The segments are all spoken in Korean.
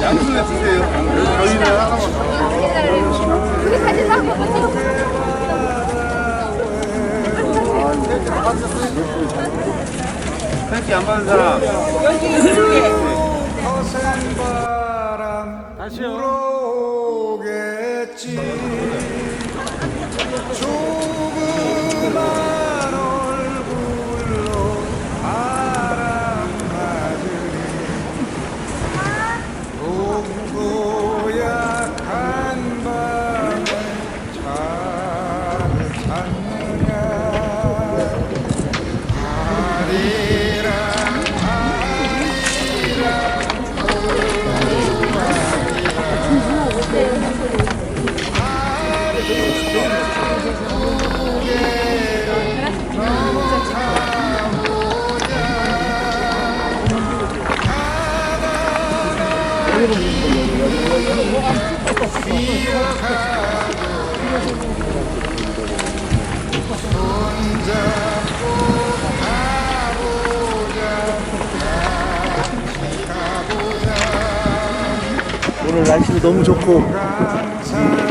양손에 드세요. 저희는 하나만. 팬티 안 받은 사람. 다시요. 오겠지. 조그 오늘 날씨도 너무 좋고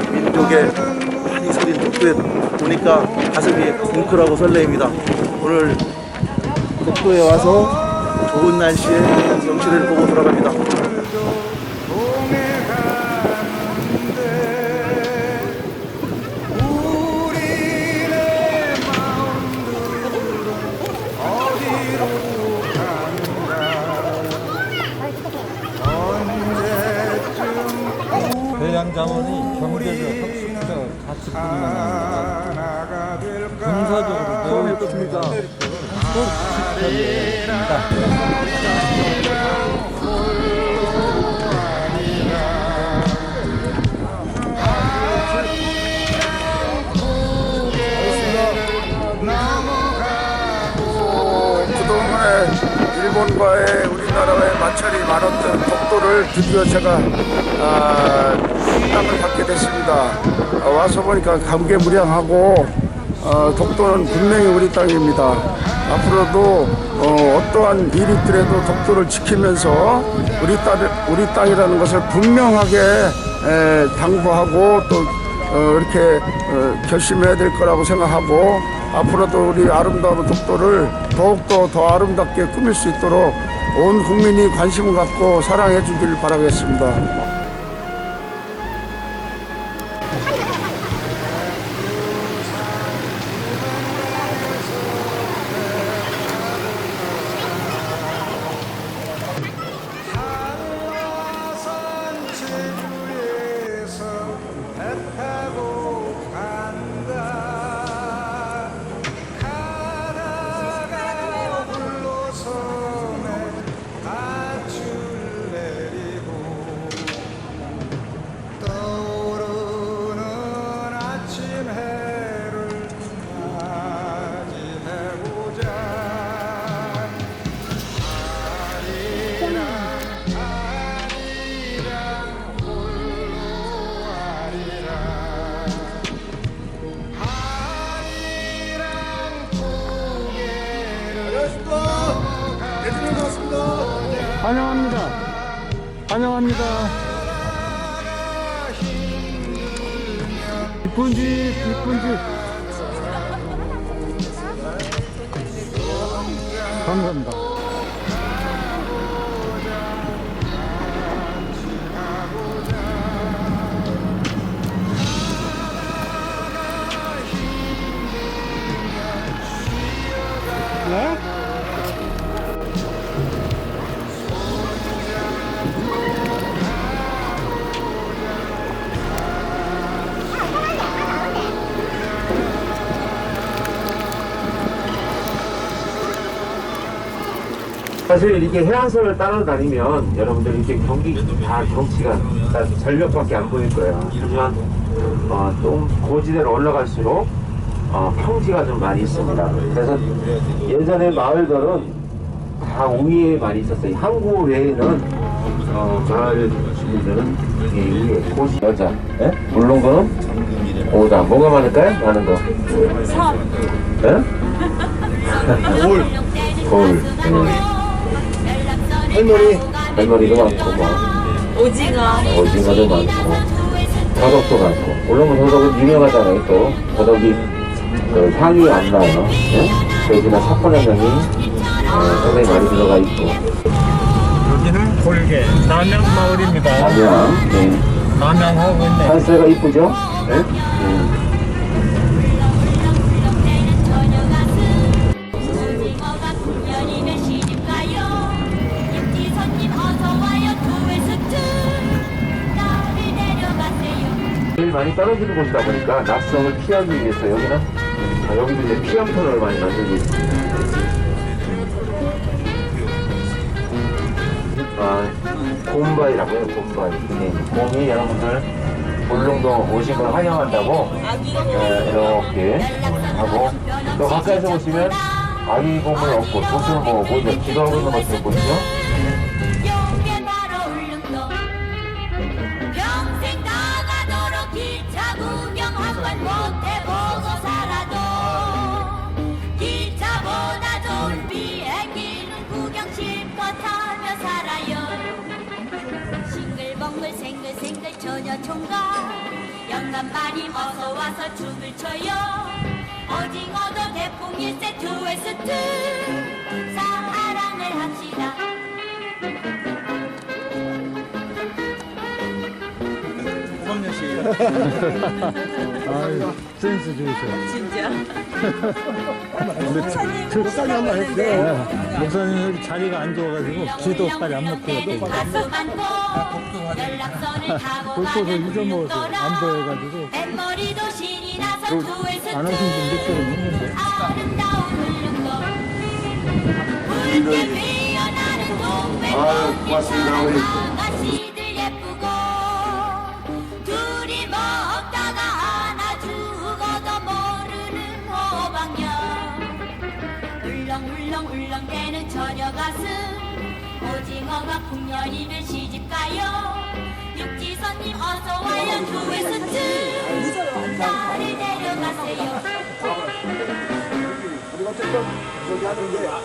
이 민족의 많이 서린 독도에 보니까 가슴이 뭉클하고 설레입니다. 오늘 독도에 와서 좋은 날씨에 경치를 보고 돌아갑니다. 자원이 경제적, 학술적 가치뿐만 아니라 군사적으로 지켜야 그동안에 일본과의 우리나라의 마찰이 많았던 독도를 드디어 제가 아, 땅을 받게 됐습니다. 아, 와서 보니까 감개무량하고 어, 독도는 분명히 우리 땅입니다. 앞으로도 어, 어떠한 일이 있더라도 독도를 지키면서 우리 땅 우리 땅이라는 것을 분명하게 에, 당부하고 또 어, 이렇게 어, 결심해야 될 거라고 생각하고 앞으로도 우리 아름다운 독도를 더욱더 더 아름답게 꾸밀 수 있도록 온 국민이 관심을 갖고 사랑해 주길 바라겠습니다. 집. 감사합니다. 사실 이게 해안선을 따라다니면 여러분들 이렇게 경기 다 경치가 다 절벽밖에 안 보일 거예요. 하지만 어, 좀 고지대로 올라갈수록 어, 평지가 좀 많이 있습니다. 그래서 예전에 마을들은 다 우위에 많이 있었어요. 항구 외에는 어, 마을 주민들은 이 위에 고지 여자, 예? 물론 거는 오다. 뭐가 많을까요? 많은 거. 섬. 예? 돌. 돌. 음. 할머니 할머니도 많고 뭐 오징어. 오징어도 많고 더덕도 많고 물론 뭐 더덕은 유명하잖아요 또 더덕이 그 향이 안 나요 예? 대신에 사포나명이 어, 상당히 많이 들어가 있고 여기는 골계 남양 마을입니다. 남양 네. 남양하고 있네. 산세가 이쁘죠? 네? 음. 많이 떨어지는 곳이다 보니까 낙성을 피하기 위해서 여기는 아, 여기도 이제 피험터를 많이 만들고 있습니다. 아, 곰바이라고 해요, 곰바이. 네, 곰이 여러분들 울릉도 오신 걸 환영한다고 네, 이렇게 하고 또 가까이서 보시면 아기 곰을 얻고 도수를 모으고 이제 기도하고 있는 것을 보이죠? 처녀 총각 영감마님 어서 와서 춤을 춰요. 오징어도 대풍 일세 투웨스트 사랑을 합시다 아유, 센스 좋으셔. 진짜 목사님 한번 해주세요. 목사님 여기 자리가 안 좋아가지고 기도 빨리 안 먹고 연락선을 타고 골프도 가는 잊어먹었어요. 안 보여가지고. 뱃머리도 신이 나서 투웨스트 안 하신 분몇 개를 있는데. 아름다운 울릉도 붉게 피어나는 동백꽃 고맙습니다, 우리. 가슴 오징어가 풍년이면 시집가요 육지선님 어서 와요 투웨스트 나를 데려가세요 해야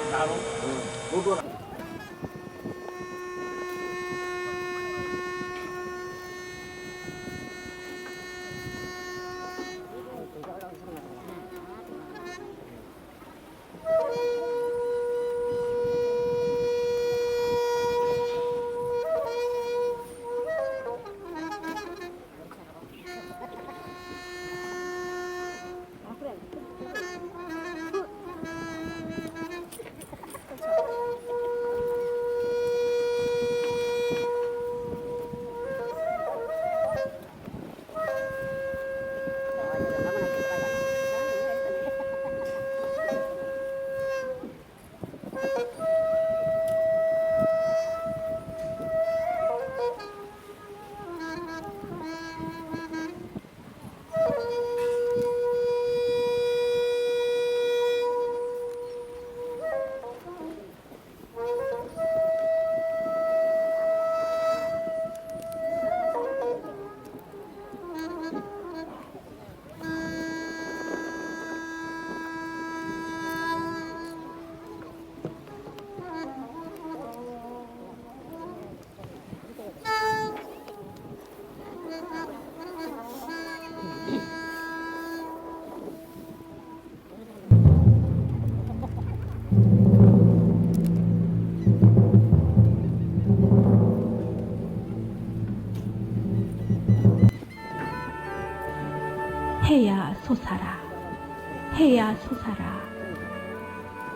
해야 솟아라.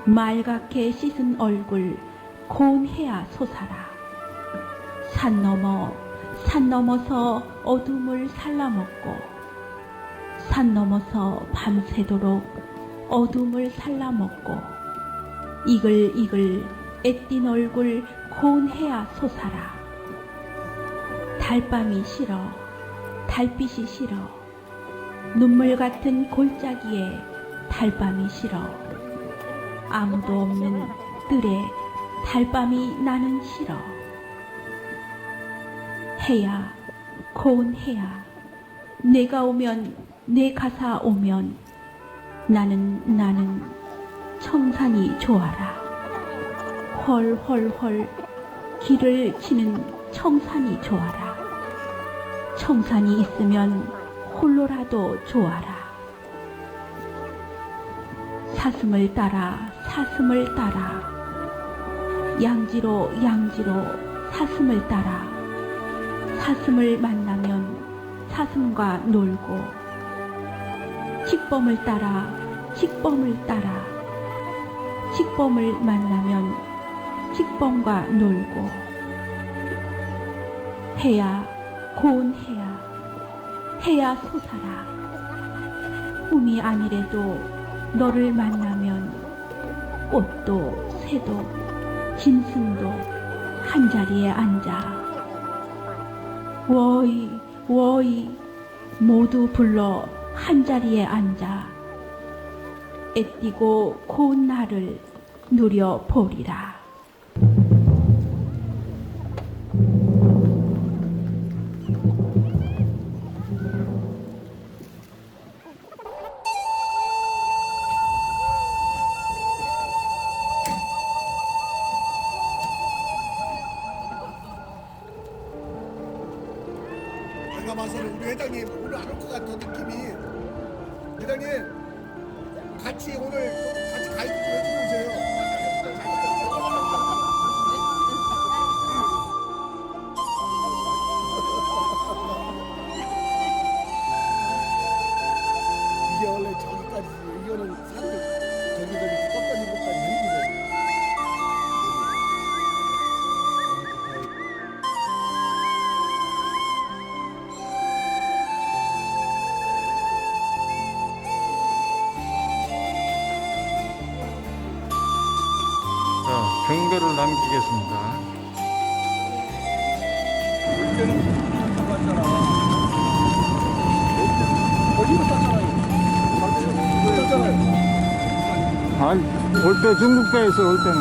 말갛게 씻은 얼굴 고운 해야 솟아라. 산 넘어 산 넘어서 어둠을 살라먹고 산 넘어서 밤새도록 어둠을 살라먹고 이글이글 애띤 얼굴 고운 해야 솟아라. 달밤이 싫어 달빛이 싫어. 눈물 같은 골짜기에 달밤이 싫어. 아무도 없는 뜰에 달밤이 나는 싫어. 해야 고운 해야. 내가 오면 내 가사 오면 나는 나는 청산이 좋아라. 헐헐헐. 길을 치는 청산이 좋아라. 청산이 있으면 홀로라도 좋아라. 사슴을 따라 사슴을 따라. 양지로 양지로 사슴을 따라. 사슴을 만나면 사슴과 놀고 칙범을 따라 칙범을 따라. 칙범을 만나면 칙범과 놀고. 해야 고운 해야 해야 솟아라. 꿈이 아니래도 너를 만나면 꽃도 새도 짐승도 한자리에 앉아 워이 워이 모두 불러 한자리에 앉아 애띠고 고운 날을 누려보리라. 자, 경배를 남기겠습니다. 아니, 올때 중국배에서 올 때는.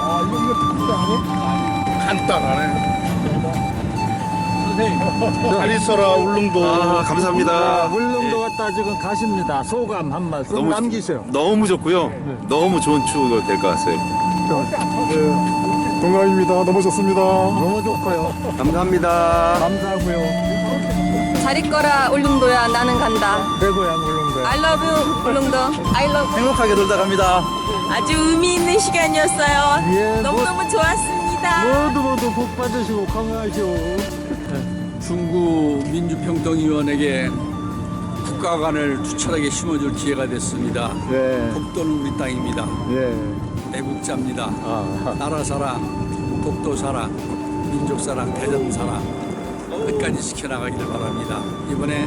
아 이거 이거 진짜 안 해? 간단하네. 잘 있어라, 울릉도. 아, 감사합니다. 울릉도 갔다 지금 가십니다. 소감 한 말씀 너무- 남기세요. 너무 좋고요. 너무 좋은 추억이 될 것 같아요. 동감입니다. 너무 좋습니다. 너무 좋고요. 감사합니다. 감사하고요. 잘 있거라 울릉도야 나는 간다 대고향 울릉도. I love you 울릉도 I love you 행복하게 놀다 갑니다. 아주 의미 있는 시간이었어요 예, 너무너무 좋았습니다 모두 모두 복 받으시고 건강하시오. 중구 민주평통위원에게 국가관을 투철하게 심어줄 기회가 됐습니다. 예, 독도는 우리 땅입니다. 예. 애국자입니다. 아, 나라 사랑, 독도 사랑, 민족 사랑, 대전 사랑 끝까지 지켜나가기를 바랍니다. 이번에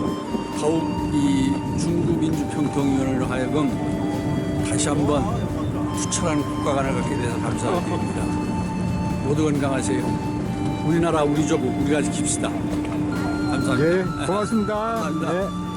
더욱 이 중구 민주평통위원을 하여금 다시 한번 투철한 국가관을 갖게 돼서 감사드립니다. 모두 건강하세요. 우리나라 우리 조국 우리가 지킵시다. 감사합니다. 예, 고맙습니다. 감사합니다. 예.